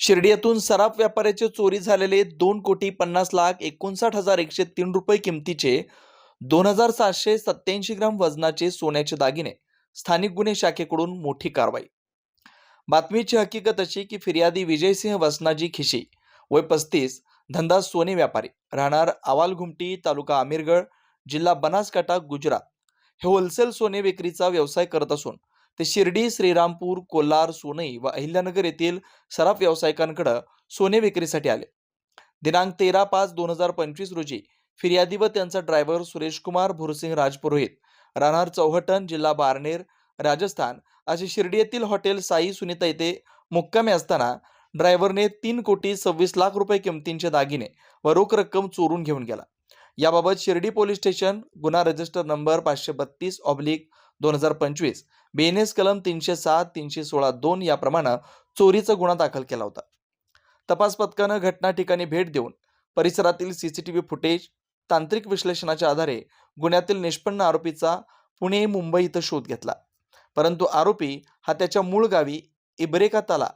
शिर्डीतून सराफ व्यापाऱ्याचे चोरी झालेले दोन कोटी पन्नास लाख एकोणसाठ हजार एकशे तीन रुपये किमतीचे दोन हजार सातशे सत्याऐंशी ग्राम वजनाचे सोन्याचे दागिने. स्थानिक गुन्हे शाखेकडून मोठी कारवाई. बातमीची हकीकत अशी की फिर्यादी विजयसिंह वसनाजी खिशी वय पस्तीस धंदा सोने व्यापारी. राहणार आवाल घुमटी तालुका आमिरगड जिल्हा बनासकाठा गुजरात. हे होलसेल सोने विक्रीचा व्यवसाय करत असून ते शिर्डी श्रीरामपूर कोल्हार सोनई व अहिल्यानगर येथील सराफ व्यावसायिकांकडे सोने विक्रीसाठी आले. दिनांक तेरा पाच दोन हजार पंचवीस रोजी फिर्यादी व त्यांचा ड्रायव्हर सुरेश कुमार भुरसिंग राजपुरोहित राहणार चौहटन जिल्हा बारनेर राजस्थान असे शिर्डी येथील हॉटेल साई सुनीता येथे मुक्कामी असताना ड्रायव्हरने तीन कोटी सव्वीस लाख रुपये किमतींचे दागिने व रोख रक्कम चोरून घेऊन गेला. याबाबत शिर्डी पोलीस स्टेशन गुन्हा रजिस्टर नंबर पाचशे बत्तीस ऑब्लिक दोन हजार पंचवीस. बेनेस कलम तीनशे सात तीनशे सोळा दोन याप्रमाणे चोरीचा गुन्हा दाखल केला होता. तपास पथकानं घटना ठिकाणी भेट देऊन परिसरातील सीसीटीव्ही फुटेज तांत्रिक विश्लेषणाच्या आधारे गुन्ह्यातील निष्पन्न आरोपीचा पुणे मुंबई इथं शोध घेतला. परंतु आरोपी हा त्याच्या मूळ गावी इब्रेका ताला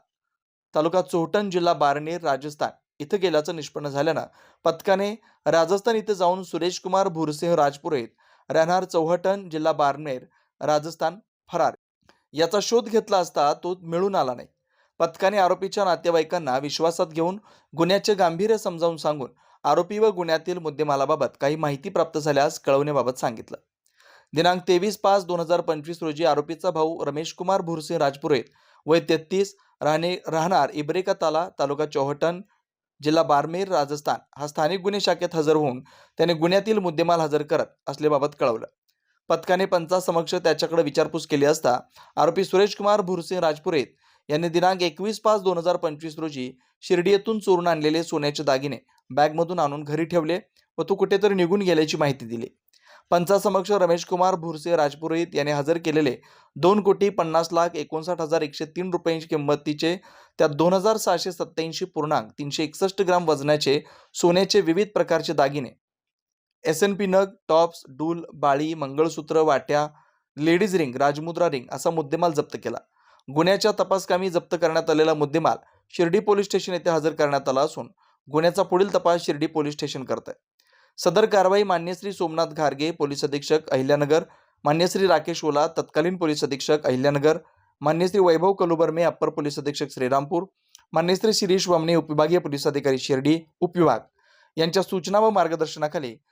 तालुका चोहटण जिल्हा बारनेर राजस्थान इथं गेल्याचं निष्पन्न झाल्यानं पथकाने राजस्थान इथं जाऊन सुरेश कुमार भुरसिंह राजपुरोहित राहणार चौहटण जिल्हा बारनेर राजस्थान फरार. याचा शोध घेतला असता तो मिळून आला नाही. पथकाने आरोपीच्या नातेवाईकांना विश्वासात घेऊन गुन्ह्याचे गांभीर्य समजावून सांगून आरोपी व गुन्ह्यातील मुद्देमालाबाबत काही माहिती प्राप्त झाल्यास कळवण्याबाबत सांगितलं. दिनांक तेवीस पाच दोन हजार पंचवीस रोजी आरोपीचा भाऊ रमेश कुमार भुरसिंह राजपुरोहित वय तेहतीस राहणे राहणार इब्रेका ताला तालुका चौहटण जिल्हा बारमेर राजस्थान. हा स्थानिक गुन्हे शाखेत हजर होऊन त्याने गुन्ह्यातील मुद्देमाल हजर करत असल्याबाबत कळवलं. पथकाने पंचासमक्ष त्याच्याकडे विचारपूस केली असता आरोपी सुरेश कुमार भुरसिंग राजपुरेत यांनी दिनांक एकवीस पाच दोन हजार पंचवीस रोजी शिर्डी येथून चोरून आणलेले सोन्याचे दागिने बॅगमधून आणून घरी ठेवले व तो कुठेतरी निघून गेल्याची माहिती दिली. पंचासमक्ष रमेश कुमार भुरसे राजपुरोहित यांनी हजर केलेले दोन कोटी पन्नास लाख एकोणसाठ हजार एकशे तीन रुपयांची किंमतीचे त्यात दोन हजार सहाशे सत्याऐंशी पूर्णांक तीनशे एकसष्ट ग्राम वजनाचे सोन्याचे विविध प्रकारचे दागिने एस एन पी नग टॉप्स डूल बाळी मंगळसूत्र वाट्या लेडीज रिंग राजमुद्रा रिंग असा मुद्देमाल जप्त केला. गुन्ह्याच्या तपासकामी जप्त करण्यात आलेला मुद्देमाल शिर्डी पोलीस स्टेशन येथे हजर करण्यात आला असून गुन्ह्याचा पुढील तपास शिर्डी पोलीस स्टेशन करत आहे. सदर कारवाई मान्यश्री सोमनाथ घारगे पोलीस अधीक्षक अहिल्यानगर मान्यश्री राकेश ओला तत्कालीन पोलीस अधीक्षक अहिल्यानगर मान्यश्री वैभव कलुबर्मे अप्पर पोलीस अधीक्षक श्रीरामपूर मान्यश्री शिरीष वामने उपविभागीय पोलीस अधिकारी शिर्डी उपविभाग यांच्या सूचना व मार्गदर्शनाखाली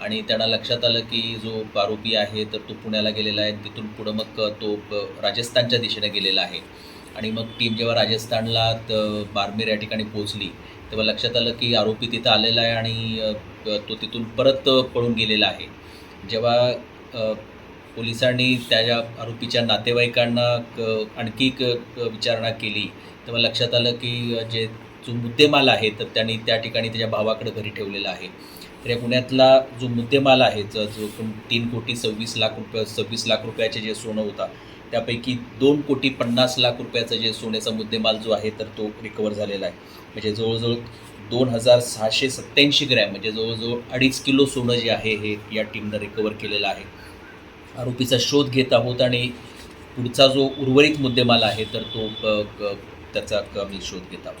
आणि त्यांना लक्षात आलं की जो आरोपी आहे तर तो पुण्याला गेलेला आहे. तिथून पुढं मग तो राजस्थानच्या दिशेने गेलेला आहे. आणि मग टीम जेव्हा राजस्थानला बारमेर या ठिकाणी पोहोचली तेव्हा लक्षात आलं की आरोपी तिथं आलेला आहे आणि तो तिथून परत पळून गेलेला आहे. जेव्हा पोलिसांनी त्या आरोपीच्या नातेवाईकांना क- आणखी एक विचारणा केली तेव्हा लक्षात आलं की जे जो मुद्देमाल आहे तर त्यांनी त्या ठिकाणी त्याच्या भावाकडे घरी ठेवलेला आहे. तर या पुण्यातला जो मुद्देमाल आहे ज जो तीन कोटी सव्वीस लाख रुपये सव्वीस लाख रुपयाचे जे सोनं होता त्यापैकी दोन कोटी पन्नास लाख रुपयाचा जे सोन्याचा मुद्देमाल जो आहे तर तो रिकवर झालेला आहे. म्हणजे जवळजवळ दोन हजार सहाशे सत्त्याऐंशी ग्रॅम म्हणजे जवळजवळ अडीच किलो सोनं जे आहे हे या टीमनं रिकवर केलेलं आहे. आरोपीचा शोध घेत आहोत आणि पुढचा जो उर्वरित मुद्देमाल आहे तर तो त्याचा कमी आम्ही शोध घेत आहोत.